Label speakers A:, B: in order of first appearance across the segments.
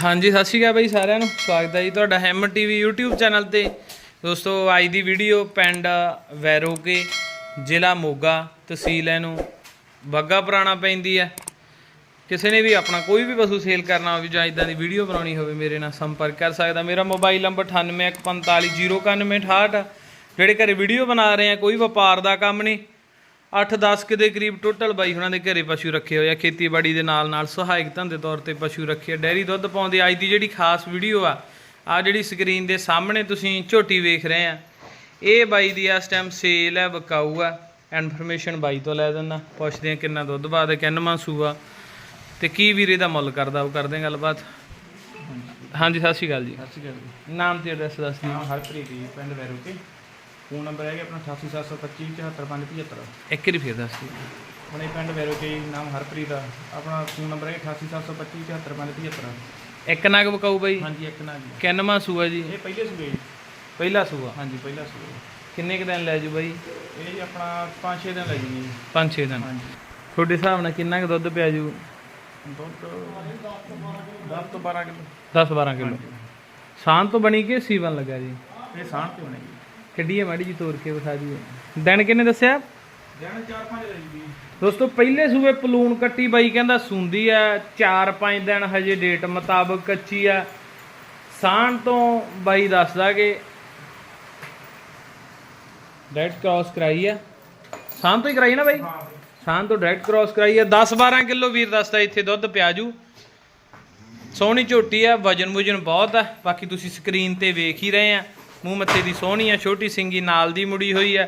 A: ਹਾਂਜੀ, ਸਤਿ ਸ਼੍ਰੀ ਅਕਾਲ ਬਾਈ ਸਾਰਿਆਂ ਨੂੰ। ਸਵਾਗਤ ਹੈ ਜੀ ਤੁਹਾਡਾ ਹੈਮ ਟੀਵੀ YouTube ਚੈਨਲ ਤੇ। ਦੋਸਤੋ, ਅੱਜ ਦੀ ਵੀਡੀਓ ਪਿੰਡ ਵੈਰੋਕੇ, ਜ਼ਿਲ੍ਹਾ ਮੋਗਾ, ਤਹਿਸੀਲ ਇਹਨੂੰ ਬੱਗਾ ਪੁਰਾਣਾ ਪੈਂਦੀ ਹੈ। ਕਿਸੇ ਨੇ ਵੀ ਆਪਣਾ ਕੋਈ ਵੀ ਪਸ਼ੂ ਸੇਲ ਕਰਨਾ ਹੋਵੇ ਜਾਂ ਇਦਾਂ ਦੀ ਵੀਡੀਓ ਬਣਾਉਣੀ ਹੋਵੇ, ਮੇਰੇ ਨਾਲ ਸੰਪਰਕ ਕਰ ਸਕਦਾ। ਮੇਰਾ ਮੋਬਾਈਲ ਨੰਬਰ 9814509168 ਜਿਹੜੇ ਘਰੇ ਵੀਡੀਓ ਬਣਾ ਰਹੇ ਆ, ਕੋਈ ਵਪਾਰ ਦਾ ਕੰਮ ਨਹੀਂ। 8-10 ਕੇ ਦੇ ਕਰੀਬ ਟੋਟਲ ਬਾਈ ਉਹਨਾਂ ਦੇ ਘਰੇ ਪਸ਼ੂ ਰੱਖੇ ਹੋਏ ਆ। ਖੇਤੀਬਾੜੀ ਦੇ ਨਾਲ ਨਾਲ ਸਹਾਇਕ ਧੰਦੇ ਤੌਰ ਤੇ ਪਸ਼ੂ ਰੱਖੇ ਆ। ਡੈਰੀ ਦੁੱਧ ਪਾਉਂਦੇ ਅੱਜ ਦੀ ਜਿਹੜੀ ਖਾਸ ਵੀਡੀਓ ਆ ਆ ਜਿਹੜੀ ਸਕਰੀਨ ਦੇ ਸਾਹਮਣੇ ਤੁਸੀਂ ਝੋਟੀ ਵੇਖ ਰਹੇ ਆ। ਇਹ ਬਾਈ ਦੀ ਇਸ ਟਾਈਮ ਸੇਲ ਹੈ ਵਿਕਾਊ ਆ। ਇਨਫੋਰਮੇਸ਼ਨ ਬਾਈ ਤੋਂ ਲੈ ਦਿੰਦਾ। ਪੁੱਛਦੇ ਆ ਕਿੰਨਾ ਦੁੱਧ ਬਾਅਦ ਕਿੰਨਵਾਂ ਸੂਆ ਤੇ ਕੀ ਵੀਰੇ ਦਾ ਮੁੱਲ ਕਰਦਾ ਉਹ ਕਰਦੇ ਆ ਗੱਲਬਾਤ। ਹਾਂਜੀ ਸਤਿ ਸ਼੍ਰੀ ਅਕਾਲ ਜੀ।
B: ਸਤਿ ਸ਼੍ਰੀ ਅਕਾਲ ਜੀ।
A: ਨਾਮ ਤੇ ਐਡਰੈਸ ਦੱਸ ਦਿਓ।
B: ਹਰਪ੍ਰੀਤ ਜੀ ਪਿੰਡ ਵੈਰੋਕੇ। ਫੋਨ ਨੰਬਰ ਹੈਗਾ ਆਪਣਾ 8872574575
A: ਇੱਕ ਵਾਰੀ ਫੇਰ ਦੱਸ ਦਿਓ।
B: ਆਪਣੇ ਪਿੰਡ ਵੈਰੋਕੇ ਨਾਮ ਹਰਪ੍ਰੀਤ ਆ। ਆਪਣਾ ਫੋਨ ਨੰਬਰ ਹੈਗਾ 8872574575
A: ਇੱਕ ਨਗ ਵਿਕਾਊ ਬਾਈ?
B: ਹਾਂਜੀ ਇੱਕ ਨਾ ਜੀ
A: ਕਿੰਨਵਾਂ ਸੂਆ ਜੀ?
B: ਇਹ ਪਹਿਲੇ ਸੂਏ ਜੀ।
A: ਪਹਿਲਾ ਸੂਆ?
B: ਹਾਂਜੀ ਪਹਿਲਾ ਸੂਏ
A: ਕਿੰਨੇ ਕੁ ਦਿਨ ਲੈ ਜੂ ਬਾਈ?
B: ਇਹ ਜੀ ਆਪਣਾ 5-6 ਦਿਨ ਲੱਗੀ ਜੀ।
A: 5-6 ਦਿਨ।
B: ਹਾਂਜੀ।
A: ਤੁਹਾਡੇ ਹਿਸਾਬ ਨਾਲ ਕਿੰਨਾ ਕੁ ਦੁੱਧ ਪਿਆ ਜੂ?
B: ਦੁੱਧ 10 ਤੋਂ 12 ਕਿਲੋ।
A: 10-12 ਕਿਲੋ। ਸਾਂਝ ਤੋਂ ਬਣੀ ਕਿ ਸੀਵਨ ਲੱਗਾ ਜੀ?
B: ਇਹ ਸਾਂਝ ਤੇ ਹੋਣੇ ਜੀ।
A: ਕੱਢੀਏ ਮਾੜੀ ਜੀ ਤੋੜ ਕੇ ਵਿਖਾ ਦਈਏ। ਦਿਨ ਕਿੰਨੇ ਦੱਸਿਆ?
B: ਦਿਨ 4-5 ਲੱਗੀ ਜੀ
A: ਦੋਸਤੋ ਪਹਿਲੇ ਸੂਏ ਪਲੂਣ ਕੱਟੀ ਬਾਈ ਕਹਿੰਦਾ ਸੁੰਦੀ ਆ 4-5 ਦਿਨ ਹਜੇ ਡੇਟ ਮੁਤਾਬਕ ਕੱਚੀ ਆ। ਸਾਂਝ ਤੋਂ ਬਾਈ ਦੱਸਦਾ ਕਿ ਡਾਇਰੈਕਟ ਕ੍ਰਾਸ ਕਰਾਈ ਆ। ਸਾਂਝ ਤੋਂ ਹੀ ਕਰਾਈ ਨਾ ਬਾਈ?
B: ਹਾਂ
A: ਸਾਂ ਤੋਂ ਡਾਇਰੈਕਟ ਕ੍ਰਾਸ ਕਰਾਈ ਆ। 10 12 ਕਿਲੋ ਵੀਰ ਦੱਸਦਾ ਇੱਥੇ ਦੁੱਧ ਪਿਆਜੂ ਸੋਹਣੀ ਝੋਟੀ ਆ ਵਜਨ ਵੁਜਨ ਬਹੁਤ ਆ। ਬਾਕੀ ਤੁਸੀਂ ਸਕਰੀਨ ਤੇ ਵੇਖ ਹੀ ਰਹੇ ਆ। ਮੂੰਹ ਮੱਥੇ ਦੀ ਸੋਹਣੀ ਆ, ਛੋਟੀ ਸਿੰਗੀ ਨਾਲ ਦੀ ਮੁੜੀ ਹੋਈ ਆ।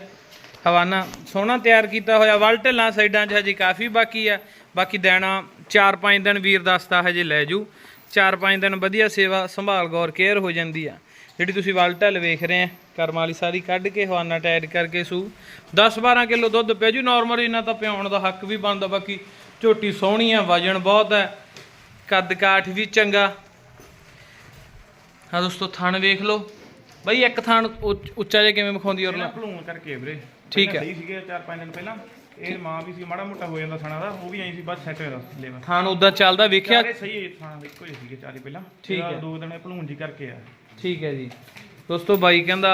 A: ਹਵਾਨਾ ਸੋਹਣਾ ਤਿਆਰ ਕੀਤਾ ਹੋਇਆ, ਵਲ ਢਿੱਲਾਂ ਸਾਈਡਾਂ 'ਚ ਹਜੇ ਕਾਫੀ ਬਾਕੀ ਆ। ਬਾਕੀ ਦੇਣਾ 4-5 ਦਿਨ ਵੀਰ ਦੱਸਦਾ ਹਜੇ ਲੈ ਜੂ। 4-5 ਦਿਨ ਵਧੀਆ ਸੇਵਾ ਸੰਭਾਲ ਗੌਰ ਕੇਅਰ ਹੋ ਜਾਂਦੀ ਆ। ਜਿਹੜੀ ਤੁਸੀਂ ਵਲ ਢਿੱਲ ਵੇਖ ਰਹੇ ਆ, ਕਰਮ ਵਾਲੀ ਸਾਰੀ ਕੱਢ ਕੇ ਹਵਾਨਾ ਟਾਇਰ ਕਰਕੇ ਸੂ। 10-12 ਕਿਲੋ ਦੁੱਧ ਪੈ ਜੂ ਨਾਰਮਲ ਇਹਨਾਂ ਤਾਂ ਪਿਆਉਣ ਦਾ ਹੱਕ ਵੀ ਬਣਦਾ, ਬਾਕੀ ਝੋਟੀ ਸੋਹਣੀ ਆ, ਵਜਨ ਬਹੁਤ ਹੈ ਕੱਦ ਕਾਠ ਵੀ ਚੰਗਾ। ਹਾਂ ਦੋਸਤੋ, ਥਣ ਵੇਖ ਲਓ। ਬਈ ਇੱਕ ਥਣ ਉੱਚ- ਉੱਚਾ ਜਿਹਾ ਕਿਵੇਂ ਵਿਖਾਉਂਦੀ ਔਰ
B: ਪਹਿਲਾਂ ਭਲੂਣ ਕਰਕੇ ਵੀਰੇ।
A: ਠੀਕ
B: ਪਹਿਲਾਂ
A: ਹੈ।
B: ਸਹੀ ਸੀਗੇ 4-5 ਦਿਨ ਪਹਿਲਾਂ। ਇਹ ਮਾਂ ਵੀ ਸੀ ਮਾੜਾ ਮੋਟਾ ਹੋ ਜਾਂਦਾ ਥਣਾ ਦਾ ਉਹ ਵੀ ਐਂ ਸੀ ਬਸ ਸੈੱਟ ਹੋਇਆ ਲੇਵਰ
A: ਥਣ ਉਦਾਂ ਚੱਲਦਾ ਵੇਖਿਆ?
B: ਚਾਰੇ ਸਹੀ ਥਾਂ ਦੇ ਇੱਕੋ ਹੀ ਸੀਗੇ ਚਾਰੇ ਪਹਿਲਾਂ।
A: ਠੀਕ
B: ਇਹਦਾ
A: ਹੈ।
B: ਦੋ ਦਿਨ ਭਲੂਣ ਜੀ ਕਰਕੇ ਆ।
A: ਠੀਕ ਹੈ ਜੀ। ਦੋਸਤੋ ਬਾਈ ਕਹਿੰਦਾ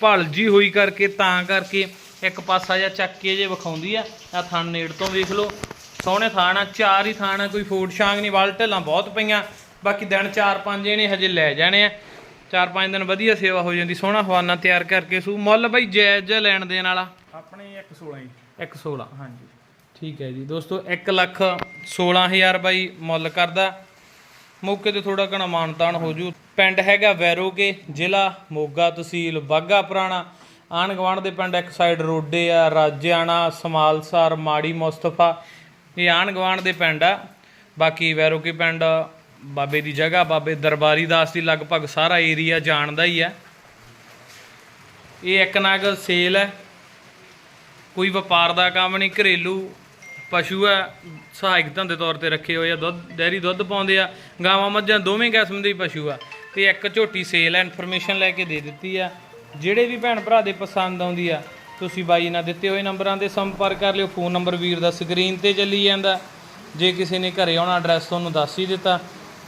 A: ਭਲ ਜੀ ਹੋਈ ਕਰਕੇ ਤਾਂ ਕਰਕੇ ਇੱਕ ਪਾਸਾ ਜਿਹਾ ਚੱਕ ਕੇ ਜੇ ਵਿਖਾਉਂਦੀ ਆ ਆ ਥਣ ਨੇੜ ਤੋਂ ਵੇਖ ਲਓ। ਸੋਹਣੇ ਥਾਣ ਆ ਚਾਰ ਹੀ ਥਾਣ ਆ ਕੋਈ ਫੂਡ ਸ਼ਾਂਗ ਨਹੀਂ ਵਲ ਢੱਲਾਂ ਬਹੁਤ ਪਈਆਂ। ਬਾਕੀ ਦਿਨ ਚਾਰ ਪੰਜ ਇਹਨੇ ਹਜੇ ਲੈ ਜਾਣੇ ਆ। ਚਾਰ ਪੰਜ ਦਿਨ ਵਧੀਆ ਸੇਵਾ ਹੋ ਜਾਂਦੀ ਸੋਹਣਾ ਹਵਾਨਾ ਤਿਆਰ ਕਰਕੇ ਸੂ। ਮੁੱਲ ਬਾਈ ਜਾਇਜ਼ ਜਿਹਾ ਲੈਣ ਦੇਣ ਵਾਲਾ।
B: ਆਪਣੇ 116 ਜੀ।
A: 116
B: ਹਾਂਜੀ।
A: ਠੀਕ ਹੈ ਜੀ। ਦੋਸਤੋ 1 ਲੱਖ 16000 ਬਾਈ ਮੁੱਲ ਕਰਦਾ। ਮੌਕੇ ਤੇ ਥੋੜਾ ਘਣਾ ਮਾਨਤਾਨ ਹੋ ਜੂ। ਪਿੰਡ ਹੈਗਾ ਵੈਰੋਕੇ ਜ਼ਿਲ੍ਹਾ ਮੋਗਾ ਤਹਿਸੀਲ ਬਾਗਾ ਪੁਰਾਣਾ। ਆਣ ਗਵਾਂਡ ਦੇ ਪਿੰਡ ਇੱਕ ਸਾਈਡ ਰੋਡੇ ਆ ਰਾਜਿਆਣਾ ਸਮਾਲਸਰ ਮਾੜੀ ਮੁਸਤਫਾ। ਇਹ ਆਣ ਗਵਾਂਡ ਦੇ ਪਿੰਡ ਆ। ਬਾਕੀ ਵੈਰੋਕੇ ਪਿੰਡ ਬਾਬੇ ਦੀ ਜਗ੍ਹਾ, ਬਾਬੇ ਦਰਬਾਰੀ ਦਾਸ ਦੀ ਲਗਭਗ ਸਾਰਾ ਏਰੀਆ ਜਾਣਦਾ ਹੀ ਹੈ। ਇਹ ਇੱਕ ਨਾਗ ਸੇਲ ਹੈ। ਕੋਈ ਵਪਾਰ ਦਾ ਕੰਮ ਨਹੀਂ, ਘਰੇਲੂ ਪਸ਼ੂ ਹੈ। ਸਹਾਇਕ ਧੰਦੇ ਤੌਰ ਤੇ ਰੱਖੇ ਹੋਏ ਆ, ਦੁੱਧ ਡੈਰੀ ਦੁੱਧ ਪਾਉਂਦੇ ਆ। ਗਾਵਾਂ ਮੱਝਾਂ ਦੋਵੇਂ ਕਿਸਮ ਦੇ ਪਸ਼ੂ ਆ। ਤੇ ਇੱਕ ਝੋਟੀ ਸੇਲ ਹੈ ਇਨਫੋਰਮੇਸ਼ਨ ਲੈ ਕੇ ਦੇ ਦਿੱਤੀ ਆ। ਜਿਹੜੇ ਵੀ ਭੈਣ ਭਰਾ ਦੇ ਪਸੰਦ ਆਉਂਦੀ ਆ, ਤੁਸੀਂ ਬਾਈ ਨਾਲ ਦਿੱਤੇ ਹੋਏ ਨੰਬਰਾਂ ਤੇ ਸੰਪਰਕ ਕਰ ਲਿਓ। ਫੋਨ ਨੰਬਰ ਵੀਰ ਦਾ ਸਕਰੀਨ ਤੇ ਚੱਲੀ ਜਾਂਦਾ। ਜੇ ਕਿਸੇ ਨੇ ਘਰੇ ਆਉਣਾ ਐਡਰੈਸ ਤੁਹਾਨੂੰ ਦੱਸ ਹੀ ਦਿੱਤਾ।